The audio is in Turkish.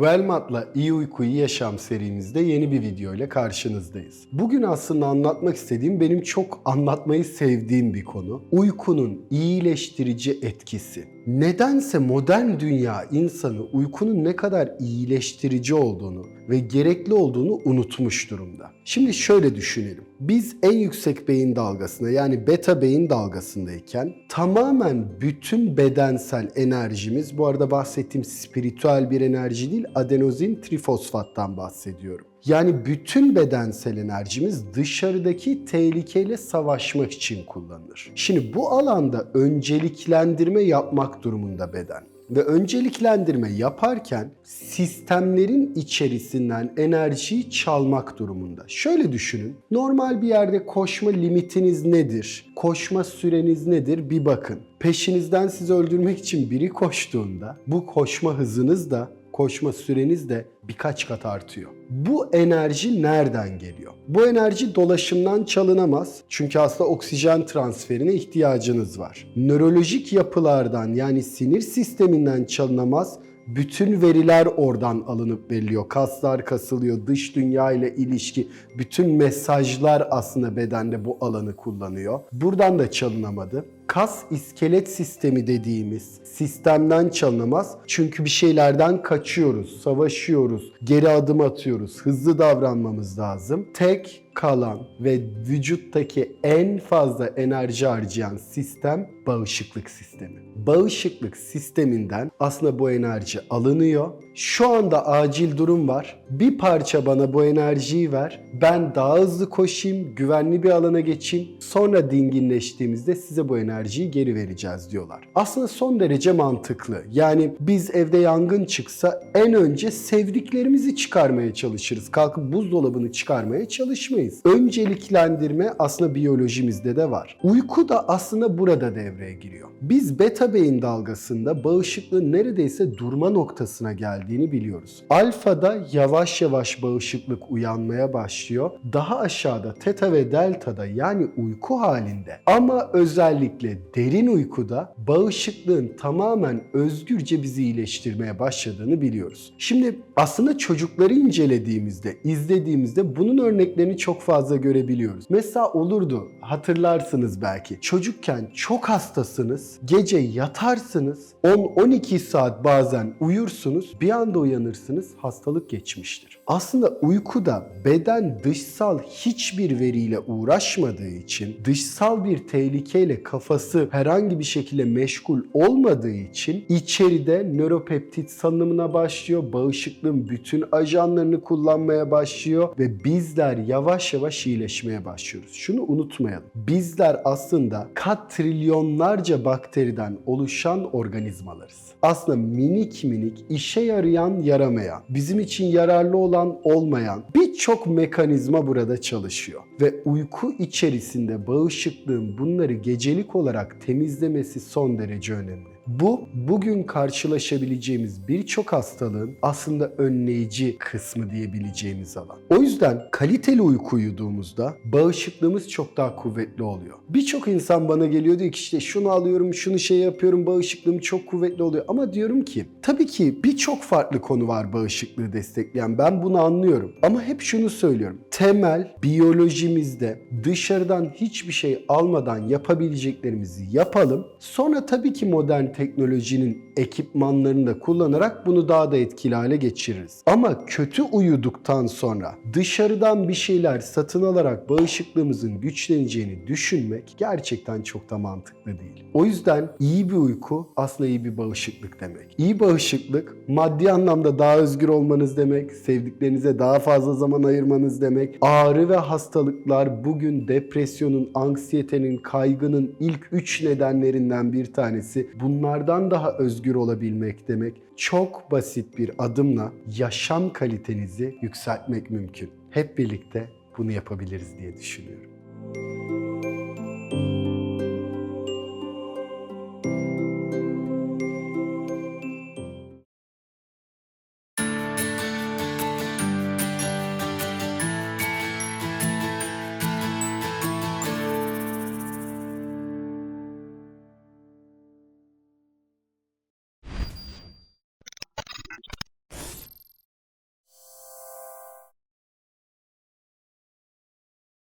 Velmat'la İyi Uyku İyi Yaşam serimizde yeni bir video ile karşınızdayız. Bugün aslında anlatmak istediğim benim çok anlatmayı sevdiğim bir konu. Uykunun iyileştirici etkisi. Nedense modern dünya insanı uykunun ne kadar iyileştirici olduğunu ve gerekli olduğunu unutmuş durumda. Şimdi şöyle düşünelim. Biz en yüksek beyin dalgasında yani beta beyin dalgasındayken tamamen bütün bedensel enerjimiz bu arada bahsettiğim spiritüel bir enerji değil adenozin trifosfattan bahsediyorum. Yani bütün bedensel enerjimiz dışarıdaki tehlikeyle savaşmak için kullanılır. Şimdi bu alanda önceliklendirme yapmak durumunda beden ve önceliklendirme yaparken sistemlerin içerisinden enerjiyi çalmak durumunda. Şöyle düşünün. Normal bir yerde koşma limitiniz nedir? Koşma süreniz nedir? Bir bakın. Peşinizden sizi öldürmek için biri koştuğunda bu koşma hızınız da koşma süreniz de birkaç kat artıyor. Bu enerji nereden geliyor? Bu enerji dolaşımdan çalınamaz. Çünkü aslında oksijen transferine ihtiyacınız var. Nörolojik yapılardan yani sinir sisteminden çalınamaz. Bütün veriler oradan alınıp veriliyor. Kaslar kasılıyor, dış dünya ile ilişki, bütün mesajlar aslında bedende bu alanı kullanıyor. Buradan da çalınamadı. Kas iskelet sistemi dediğimiz sistemden çalınamaz. Çünkü bir şeylerden kaçıyoruz, savaşıyoruz, geri adım atıyoruz, hızlı davranmamız lazım. Tek kalan ve vücuttaki en fazla enerji harcayan sistem bağışıklık sistemi. Bağışıklık sisteminden aslında bu enerji alınıyor. Şu anda acil durum var. Bir parça bana bu enerjiyi ver. Ben daha hızlı koşayım, güvenli bir alana geçeyim. Sonra dinginleştiğimizde size bu enerjiyi geri vereceğiz diyorlar. Aslında son derece mantıklı. Yani biz evde yangın çıksa en önce sevdiklerimizi çıkarmaya çalışırız. Kalkıp buzdolabını çıkarmaya çalışmayız. Önceliklendirme aslında biyolojimizde de var. Uyku da aslında burada devreye giriyor. Biz beta beyin dalgasında bağışıklığın neredeyse durma noktasına geldiğini biliyoruz. Alfada yavaş yavaş bağışıklık uyanmaya başlıyor. Daha aşağıda teta ve delta'da yani uyku halinde ama özellikle derin uykuda bağışıklığın tamamen özgürce bizi iyileştirmeye başladığını biliyoruz. Şimdi aslında çocukları incelediğimizde, izlediğimizde bunun örneklerini çok fazla görebiliyoruz. Mesela olurdu hatırlarsınız belki. Çocukken çok hastasınız, gece yatarsınız, 10-12 saat bazen uyursunuz, bir anda uyanırsınız, hastalık geçmiştir. Aslında uykuda beden dışsal hiçbir veriyle uğraşmadığı için, dışsal bir tehlikeyle kafası herhangi bir şekilde meşgul olmadığı için içeride nöropeptit salınımına başlıyor, bağışıklığın bütün ajanlarını kullanmaya başlıyor ve bizler yavaş yavaş iyileşmeye başlıyoruz. Şunu unutmayalım. Bizler aslında kat trilyonlarca bakteriden oluşan organizmalarız. Aslında minik minik işe yarayan yaramayan, bizim için yararlı olan olmayan birçok mekanizma burada çalışıyor. Ve uyku içerisinde bağışıklığın bunları gecelik olarak temizlemesi son derece önemli. Bu bugün karşılaşabileceğimiz birçok hastalığın aslında önleyici kısmı diyebileceğimiz alan. O yüzden kaliteli uyku uyuduğumuzda bağışıklığımız çok daha kuvvetli oluyor. Birçok insan bana geliyor diyor ki işte şunu alıyorum, şunu şey yapıyorum, bağışıklığım çok kuvvetli oluyor. Ama diyorum ki tabii ki birçok farklı konu var bağışıklığı destekleyen. Ben bunu anlıyorum. Ama hep şunu söylüyorum. Temel biyolojimizde dışarıdan hiçbir şey almadan yapabileceklerimizi yapalım. Sonra tabii ki modern teknolojinin ekipmanlarını da kullanarak bunu daha da etkili hale geçiririz. Ama kötü uyuduktan sonra dışarıdan bir şeyler satın alarak bağışıklığımızın güçleneceğini düşünmek gerçekten çok da mantıklı değil. O yüzden iyi bir uyku aslında iyi bir bağışıklık demek. İyi bağışıklık maddi anlamda daha özgür olmanız demek, sevdiklerinize daha fazla zaman ayırmanız demek. Ağrı ve hastalıklar bugün depresyonun, anksiyetenin, kaygının ilk üç nedenlerinden bir tanesi. Bunlardan daha özgür olabilmek demek. Çok basit bir adımla yaşam kalitenizi yükseltmek mümkün. Hep birlikte bunu yapabiliriz diye düşünüyorum.